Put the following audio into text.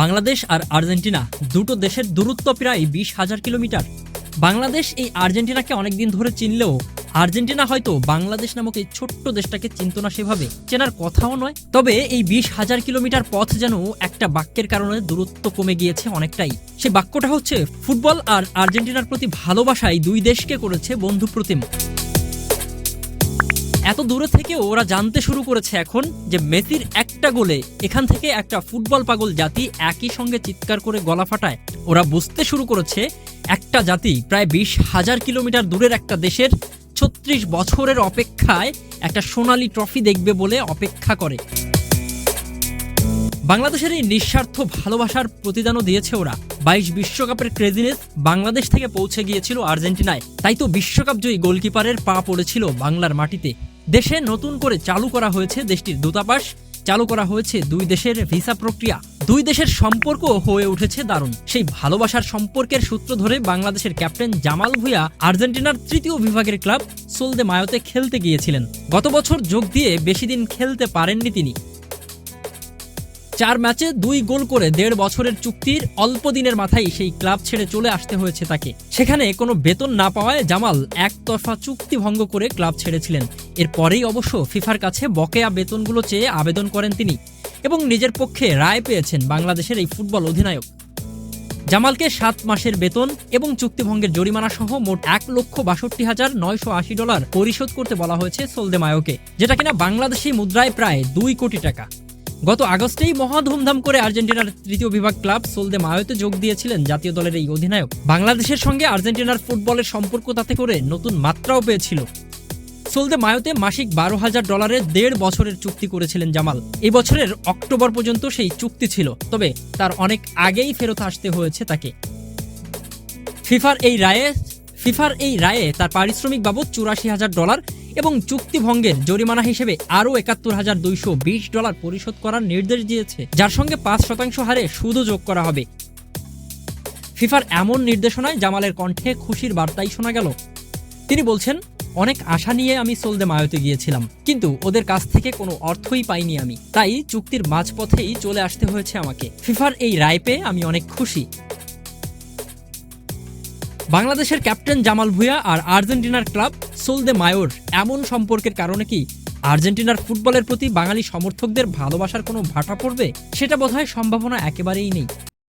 বাংলাদেশ আর Argentina দুটো দেশের দূরত্ব প্রায় বিশ হাজার কিলোমিটার। বাংলাদেশ এই আর্জেন্টিনাকে অনেকদিন ধরে চিনলেও আর্জেন্টিনা হয়তো বাংলাদেশ নামক এই ছোট্ট দেশটাকে চিনত না সেভাবে। চেনার কথাও নয়। তবে এই বিশ হাজার কিলোমিটার পথ যেন একটা বাক্যের কারণে দূরত্ব কমে গিয়েছে অনেকটাই। সে বাক্যটা হচ্ছে, ফুটবল আর আর্জেন্টিনার প্রতি ভালোবাসাই দুই দেশকে করেছে বন্ধু প্রতিম এত দূরে থেকে ওরা জানতে শুরু করেছে এখন যে মেসির একটা গোলে এখান থেকে একটা ফুটবল পাগল জাতি একই সঙ্গে চিৎকার করে গলা ফাটায়। ওরা বুঝতে শুরু করেছে একটা জাতি প্রায় বিশ হাজার কিলোমিটার দূরের একটা দেশের ছত্রিশ বছরের অপেক্ষায় একটা সোনালী ট্রফি দেখবে বলে অপেক্ষা করে। বাংলাদেশের এই নিঃস্বার্থ ভালোবাসার প্রতিদানও দিয়েছে ওরা। বাইশ বিশ্বকাপের ক্রেজিনেস বাংলাদেশ থেকে পৌঁছে গিয়েছিল আর্জেন্টিনায়। তাই তো বিশ্বকাপ জয়ী গোলকিপারের পা পড়েছিল বাংলার মাটিতে। দেশে নতুন করে চালু করা হয়েছে দেশটির দূতাবাস, চালু করা হয়েছে দুই দেশের ভিসা প্রক্রিয়া। দুই দেশের সম্পর্ক হয়ে উঠেছে দারুণ। সেই ভালোবাসার সম্পর্কের সূত্র ধরে বাংলাদেশের ক্যাপ্টেন জামাল ভুয়া আর্জেন্টিনার তৃতীয় বিভাগের ক্লাব সোলদে মায়োতে খেলতে গিয়েছিলেন। গত বছর যোগ দিয়ে বেশি দিন খেলতে পারেননি তিনি। চার ম্যাচে দুই গোল করে দেড় বছরের চুক্তির অল্প দিনের মাথায় সেই ক্লাব ছেড়ে চলে আসতে হয়েছে তাকে। সেখানে কোনো বেতন না পাওয়ায় জামাল একতরফা চুক্তি ভঙ্গ করে ক্লাব ছেড়েছিলেন। এরপরেই অবশ্য ফিফার কাছে বকেয়া বেতনগুলো চেয়ে আবেদন করেন তিনি এবং নিজের পক্ষে রায় পেয়েছেন বাংলাদেশের এই ফুটবল অধিনায়ক। জামালকে সাত মাসের বেতন এবং চুক্তিভঙ্গের জরিমানা সহ মোট এক লক্ষ বাষট্টি হাজার নয়শো আশি ডলার পরিশোধ করতে বলা হয়েছে সোলদে মায়োকে যেটা কিনা বাংলাদেশি মুদ্রায় প্রায় দুই কোটি টাকা। গত আগস্টেই মহা ধুমধাম করে আর্জেন্টিনার তৃতীয় বিভাগ ক্লাব সোলদে মায়োতে যোগ দিয়েছিলেন জাতীয় দলের এই অধিনায়ক। বাংলাদেশের সঙ্গে আর্জেন্টিনার ফুটবলের সম্পর্ক তাতে করে নতুন মাত্রাও পেয়েছিল। সোলদে মায়োতে মাসিক বারো হাজার ডলারের দেড় বছরের চুক্তি করেছিলেন জামাল। এই বছরের অক্টোবর পর্যন্ত সেই চুক্তি ছিল, তবে তার অনেক আগেই ফেরত আসতে হয়েছে তাকে। ফিফার এই রায়ে, ফিফার এই রায়ে তার পারিশ্রমিক বাবদ চুরাশি হাজার ডলার এবং চুক্তি ভঙ্গের জরিমানা হিসেবে আরও একাত্তর হাজার দুইশো বিশ ডলার পরিশোধ করার নির্দেশ দিয়েছে, যার সঙ্গে পাঁচ শতাংশ হারে সুদও যোগ করা হবে। ফিফার এমন নির্দেশনায় জামালের কণ্ঠে খুশির বার্তাই শোনা গেল। তিনি বলছেন, অনেক আশা নিয়ে আমি সোলদে মায়োতে গিয়েছিলাম, কিন্তু ওদের কাছ থেকে কোনো অর্থই পাইনি আমি। তাই চুক্তির মাঝপথেই চলে আসতে হয়েছে আমাকে। ফিফার এই রায় পেয়ে আমি অনেক খুশি। বাংলাদেশের ক্যাপ্টেন জামাল ভুঁইয়া আর আর্জেন্টিনার ক্লাব সোলদে মায়োর এমন সম্পর্কের কারণে কি আর্জেন্টিনার ফুটবলের প্রতি বাঙালি সমর্থকদের ভালোবাসার কোনো ভাটা পড়বে? সেটা বোধহয় সম্ভাবনা একেবারেই নেই।